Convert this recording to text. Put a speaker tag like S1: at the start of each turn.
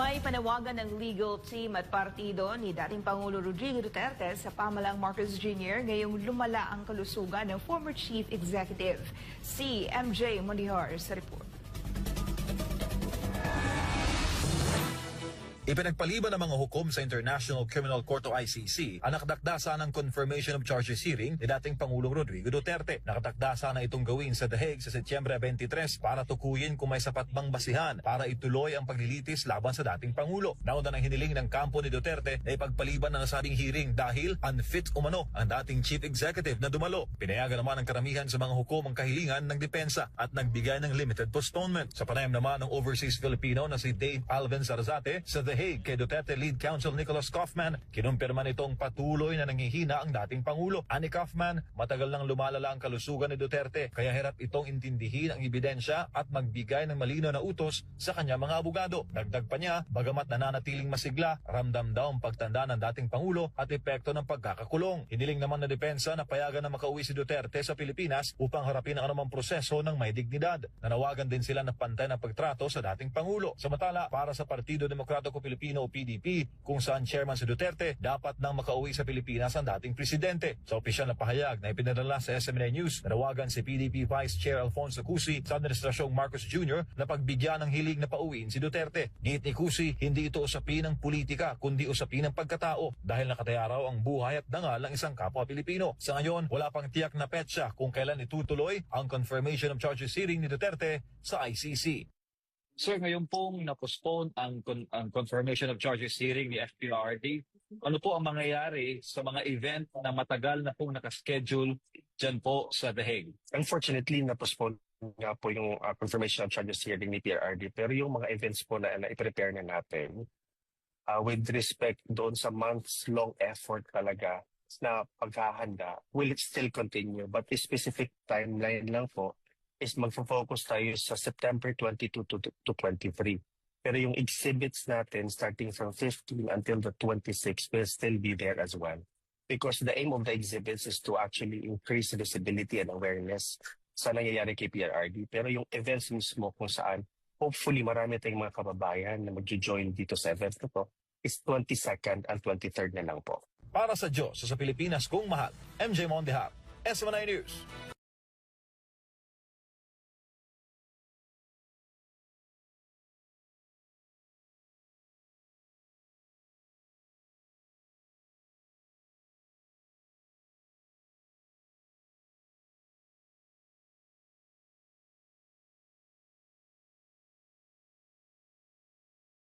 S1: May panawagan ng legal team at partido ni dating Pangulo Rodrigo Duterte sa pamalang Marcos Jr. ngayong lumala ang kalusugan ng former chief executive. Si MJ Mondihar sa report.
S2: Ipinagpaliban ng mga hukom sa International Criminal Court o ICC ang nakadakdasa ng confirmation of charges hearing ni dating Pangulong Rodrigo Duterte. Nakadakdasa na itong gawin sa The Hague sa Setyembre 23 para tukuyin kung may sapat bang basihan para ituloy ang paglilitis laban sa dating Pangulo. Nauna ng hiniling ng kampo ni Duterte na ipagpaliban na nasabing hearing dahil unfit umano ang dating Chief Executive na dumalo. Pinayagan naman ng karamihan sa mga hukom ang kahilingan ng depensa at nagbigay ng limited postponement. Sa panayam naman ng overseas Filipino na si Dave Alvin Sarazate sa The Hague kay Duterte Lead Counsel Nicholas Kaufman, kinumpirma nitong patuloy na nangihina ang dating Pangulo. Ani Kaufman, matagal nang lumalala ang kalusugan ni Duterte kaya hirap itong intindihin ang ebidensya at magbigay ng malino na utos sa kanya mga abogado. Dagdag pa niya, bagamat nananatiling masigla, ramdam daw ang pagtanda ng dating Pangulo at epekto ng pagkakakulong. Hiniling naman na depensa na payagan na makauwi si Duterte sa Pilipinas upang harapin ang anumang proseso ng may dignidad. Nanawagan din sila ng pantay na pagtrato sa dating Pangulo. Samantala, para sa Partido Demokratiko Pilipino o PDP, kung saan chairman si Duterte, dapat nang makauwi sa Pilipinas ang dating presidente. Sa opisyal na pahayag na ipinadala sa SMNA News, nanawagan si PDP Vice Chair Alfonso Cusi sa Administrasyong Marcos Jr. na pagbigyan ng hiling na pauwiin si Duterte. Giit ni Cusi, hindi ito usapin ng politika, kundi usapin ng pagkatao dahil nakataya raw ang buhay at dangal ng isang kapwa Pilipino. Sa ngayon, wala pang tiyak na petsa kung kailan itutuloy ang confirmation of charges hearing ni Duterte sa ICC.
S3: Sir, ngayon pong na-postpone ang, con- ang confirmation of charges hearing ni FPRD. Ano po ang mangyayari sa mga event na matagal na pong nakaschedule dyan po sa The Hague?
S4: Unfortunately, na-postpone nga po yung uh, confirmation of charges hearing ni PRRD. Pero yung mga events po na, na i-prepare na natin, uh, with respect doon sa months-long effort talaga na paghahanda, will it still continue? But the specific timeline lang po is magfo-focus tayo sa September 22 to, to 23. Pero yung exhibits natin starting from 15 until the 26 will still be there as well. Because the aim of the exhibits is to actually increase visibility and awareness sa nangyayari kay PRRD. Pero yung events mismo kung saan hopefully marami tayong mga kababayan na magjo-join dito sa event na to is 22nd and 23rd na lang po.
S2: Para sa Diyos sa Pilipinas kung mahal, MJ Mondihar, SMNI News.